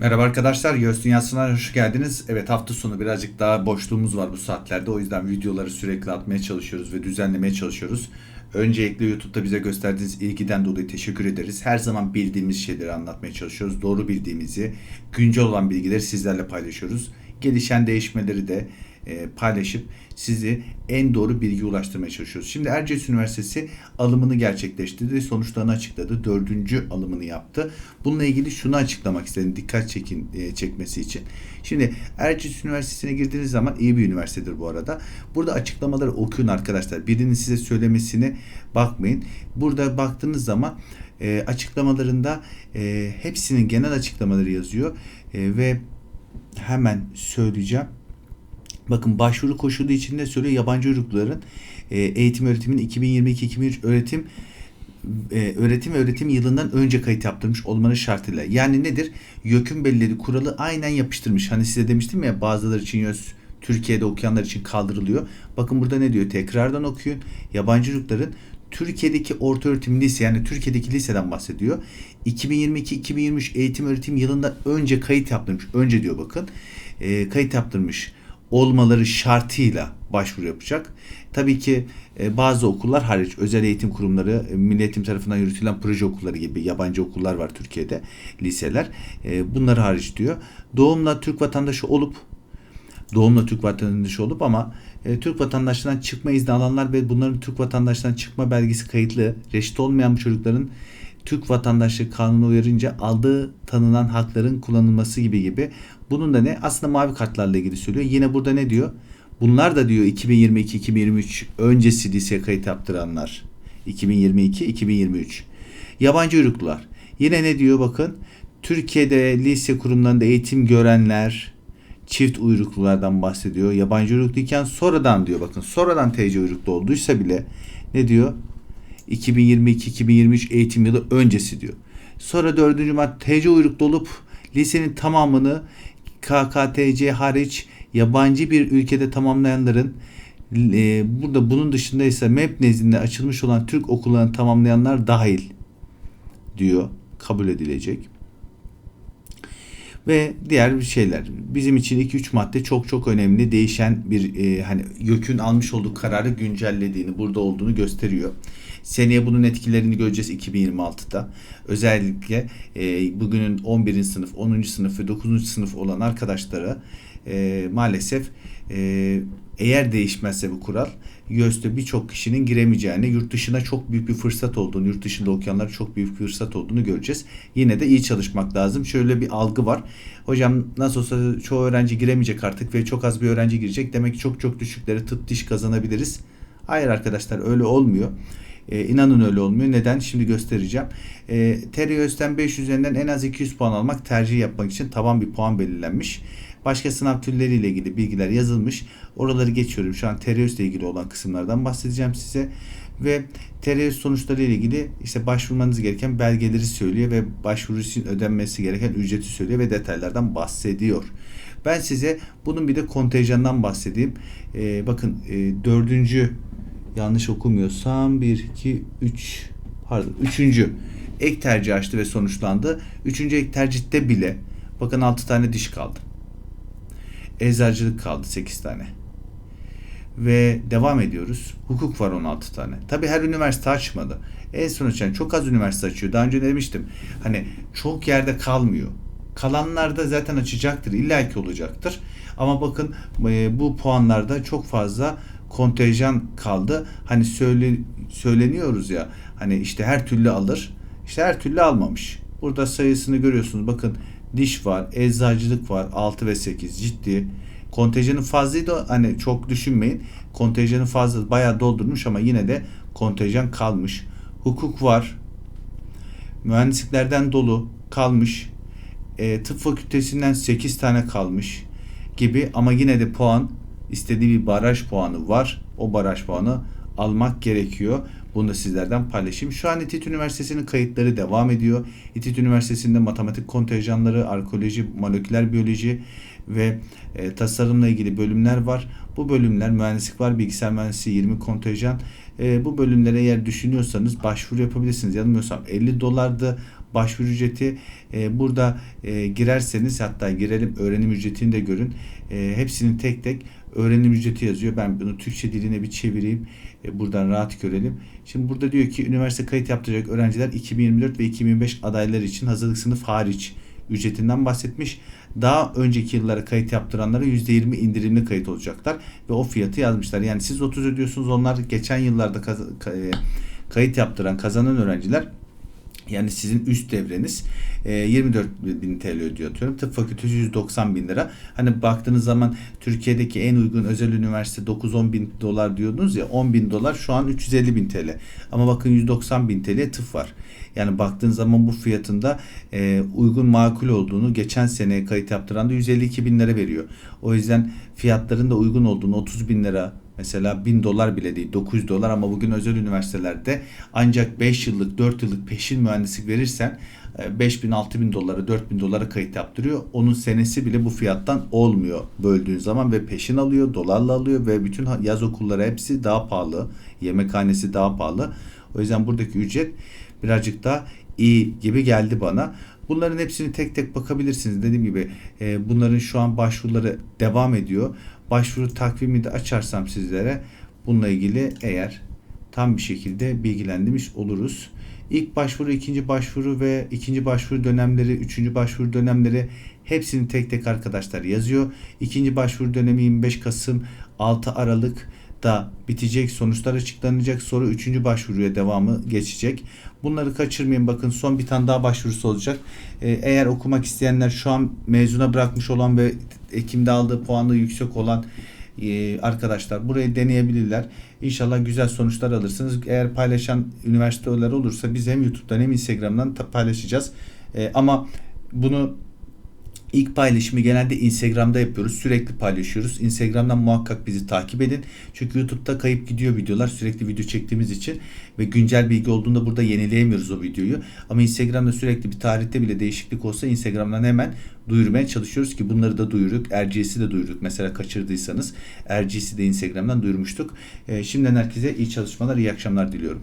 Merhaba arkadaşlar, Göğüs Dünyası'na hoş geldiniz. Evet hafta sonu birazcık daha boşluğumuz var bu saatlerde. O yüzden videoları sürekli atmaya çalışıyoruz ve düzenlemeye çalışıyoruz. Öncelikle YouTube'da bize gösterdiğiniz ilgiden dolayı teşekkür ederiz. Her zaman bildiğimiz şeyleri anlatmaya çalışıyoruz. Doğru bildiğimizi, güncel olan bilgileri sizlerle paylaşıyoruz. Gelişen değişmeleri de e, paylaşıp sizi en doğru bilgi ulaştırmaya çalışıyoruz. Şimdi Erciyes Üniversitesi alımını gerçekleştirdi. Sonuçlarını açıkladı. Dördüncü alımını yaptı. Bununla ilgili şunu açıklamak istedim dikkat çekin e, çekmesi için. Şimdi Erciyes Üniversitesi'ne girdiğiniz zaman iyi bir üniversitedir bu arada. Burada açıklamaları okuyun arkadaşlar. Birinin size söylemesine bakmayın. Burada baktığınız zaman e, açıklamalarında hepsinin genel açıklamaları yazıyor ve hemen söyleyeceğim. Bakın başvuru koşulu içinde söylüyor yabancı uyrukluların e, eğitim öğretimin 2022-2023 öğretim e, öğretim ve öğretim yılından önce kayıt yaptırmış olmanın şartıyla. Yani nedir? YÖK'ün belirlediği kuralı aynen yapıştırmış. Hani size demiştim ya bazıları için YÖS Türkiye'de okuyanlar için kaldırılıyor. Bakın burada ne diyor? Tekrardan okuyun. Yabancı uyrukların Türkiye'deki orta öğretim lise yani Türkiye'deki liseden bahsediyor. 2022-2023 eğitim öğretim yılından önce kayıt yaptırmış. Önce diyor bakın. E, kayıt yaptırmış olmaları şartıyla başvuru yapacak. Tabii ki e, bazı okullar hariç özel eğitim kurumları, e, Milli Eğitim tarafından yürütülen proje okulları gibi yabancı okullar var Türkiye'de, liseler. E, bunları hariç diyor. Doğumla Türk vatandaşı olup doğumla Türk vatandaşı olup ama Türk vatandaşlığından çıkma izni alanlar ve bunların Türk vatandaşlığından çıkma belgesi kayıtlı, reşit olmayan bu çocukların Türk vatandaşlığı kanunu uyarınca aldığı tanınan hakların kullanılması gibi gibi. Bunun da ne? Aslında mavi kartlarla ilgili söylüyor. Yine burada ne diyor? Bunlar da diyor 2022-2023 öncesi liseye kayıt yaptıranlar. 2022-2023. Yabancı uyruklular. Yine ne diyor bakın. Türkiye'de lise kurumlarında eğitim görenler, çift uyruklulardan bahsediyor. Yabancı uyrukluyken sonradan diyor bakın sonradan TC uyruklu olduysa bile ne diyor? 2022-2023 eğitim yılı öncesi diyor. Sonra dördüncü madde TC uyruklu olup lisenin tamamını KKTC hariç yabancı bir ülkede tamamlayanların e, burada bunun dışında ise MEP nezdinde açılmış olan Türk okullarını tamamlayanlar dahil diyor. Kabul edilecek. Ve diğer şeyler. Bizim için 2-3 madde çok çok önemli. Değişen bir e, hani YÖK'ün almış olduğu kararı güncellediğini, burada olduğunu gösteriyor. Seneye bunun etkilerini göreceğiz 2026'da. Özellikle e, bugünün 11. sınıf, 10. sınıf ve 9. sınıf olan arkadaşlara e, maalesef e, eğer değişmezse bu kural YÖS'te birçok kişinin giremeyeceğini, yurt dışına çok büyük bir fırsat olduğunu, yurt dışında okuyanlar çok büyük bir fırsat olduğunu göreceğiz. Yine de iyi çalışmak lazım. Şöyle bir algı var. Hocam nasıl olsa çoğu öğrenci giremeyecek artık ve çok az bir öğrenci girecek. Demek ki çok çok düşükleri tıp diş kazanabiliriz. Hayır arkadaşlar öyle olmuyor. E, inanın öyle olmuyor. Neden? Şimdi göstereceğim. E, TRYÖS'ten 5 üzerinden en az 200 puan almak tercih yapmak için taban bir puan belirlenmiş. Başka sınav türleriyle ilgili bilgiler yazılmış. Oraları geçiyorum. Şu an TRYÖS ile ilgili olan kısımlardan bahsedeceğim size. Ve TRYÖS sonuçları ile ilgili işte başvurmanız gereken belgeleri söylüyor ve başvuru için ödenmesi gereken ücreti söylüyor ve detaylardan bahsediyor. Ben size bunun bir de kontenjandan bahsedeyim. Ee, bakın e, dördüncü yanlış okumuyorsam 1, 2, 3 pardon 3. ek tercih açtı ve sonuçlandı. 3. ek tercihte bile bakın 6 tane diş kaldı. Eczacılık kaldı 8 tane. Ve devam ediyoruz. Hukuk var 16 tane. Tabi her üniversite açmadı. En son açan çok az üniversite açıyor. Daha önce demiştim. Hani çok yerde kalmıyor. Kalanlar da zaten açacaktır. İlla ki olacaktır. Ama bakın e, bu puanlarda çok fazla kontenjan kaldı. Hani söyle, söyleniyoruz ya hani işte her türlü alır. İşte her türlü almamış. Burada sayısını görüyorsunuz. Bakın diş var, eczacılık var 6 ve 8 ciddi. Kontenjanın fazlaydı hani çok düşünmeyin. Kontenjanın fazla bayağı doldurmuş ama yine de kontenjan kalmış. Hukuk var. Mühendisliklerden dolu kalmış. E, tıp fakültesinden 8 tane kalmış gibi ama yine de puan istediği bir baraj puanı var. O baraj puanı almak gerekiyor. Bunu da sizlerden paylaşayım. Şu an İTİT Üniversitesi'nin kayıtları devam ediyor. İTİT Üniversitesi'nde matematik kontenjanları, arkeoloji, moleküler biyoloji ve e, tasarımla ilgili bölümler var. Bu bölümler mühendislik var, bilgisayar mühendisliği 20 kontenjan, E, bu bölümlere eğer düşünüyorsanız başvuru yapabilirsiniz. Yanılmıyorsam 50 dolardı başvuru ücreti. E, burada e, girerseniz hatta girelim öğrenim ücretini de görün. E, hepsinin tek tek öğrenim ücreti yazıyor. Ben bunu Türkçe diline bir çevireyim. E, buradan rahat görelim. Şimdi burada diyor ki üniversite kayıt yaptıracak öğrenciler 2024 ve 2025 adayları için hazırlık sınıf hariç ücretinden bahsetmiş. Daha önceki yıllara kayıt yaptıranlara %20 indirimli kayıt olacaklar ve o fiyatı yazmışlar. Yani siz 30 ödüyorsunuz onlar geçen yıllarda e, kayıt yaptıran kazanan öğrenciler yani sizin üst devreniz e, 24 bin TL ödüyor atıyorum. Tıp fakültesi 190 bin lira. Hani baktığınız zaman Türkiye'deki en uygun özel üniversite 9-10 bin dolar diyordunuz ya 10 bin dolar şu an 350 bin TL. Ama bakın 190 bin TL tıp var. Yani baktığın zaman bu fiyatında e, uygun makul olduğunu geçen sene kayıt yaptıran da 152 bin lira veriyor. O yüzden fiyatların da uygun olduğunu 30 bin lira Mesela 1000 dolar bile değil 900 dolar ama bugün özel üniversitelerde ancak 5 yıllık 4 yıllık peşin mühendislik verirsen 5000 6000 dolara 4000 dolara kayıt yaptırıyor. Onun senesi bile bu fiyattan olmuyor böldüğün zaman ve peşin alıyor, dolarla alıyor ve bütün yaz okulları hepsi daha pahalı. Yemekhanesi daha pahalı. O yüzden buradaki ücret birazcık daha iyi gibi geldi bana. Bunların hepsini tek tek bakabilirsiniz. Dediğim gibi e, bunların şu an başvuruları devam ediyor. Başvuru takvimi de açarsam sizlere bununla ilgili eğer tam bir şekilde bilgilendirmiş oluruz. İlk başvuru, ikinci başvuru ve ikinci başvuru dönemleri, üçüncü başvuru dönemleri hepsini tek tek arkadaşlar yazıyor. İkinci başvuru dönemi 25 Kasım 6 Aralık da bitecek. Sonuçlar açıklanacak. Sonra üçüncü başvuruya devamı geçecek. Bunları kaçırmayın. Bakın son bir tane daha başvurusu olacak. Ee, eğer okumak isteyenler şu an mezuna bırakmış olan ve Ekim'de aldığı puanı yüksek olan e, arkadaşlar burayı deneyebilirler. İnşallah güzel sonuçlar alırsınız. Eğer paylaşan üniversiteler olursa biz hem YouTube'dan hem Instagram'dan ta- paylaşacağız. E, ama bunu İlk paylaşımı genelde Instagram'da yapıyoruz. Sürekli paylaşıyoruz. Instagram'dan muhakkak bizi takip edin. Çünkü YouTube'da kayıp gidiyor videolar. Sürekli video çektiğimiz için ve güncel bilgi olduğunda burada yenileyemiyoruz o videoyu. Ama Instagram'da sürekli bir tarihte bile değişiklik olsa Instagram'dan hemen duyurmaya çalışıyoruz ki bunları da duyurduk. RGS'i de duyurduk. Mesela kaçırdıysanız RGS'i de Instagram'dan duyurmuştuk. Ee, şimdiden herkese iyi çalışmalar, iyi akşamlar diliyorum.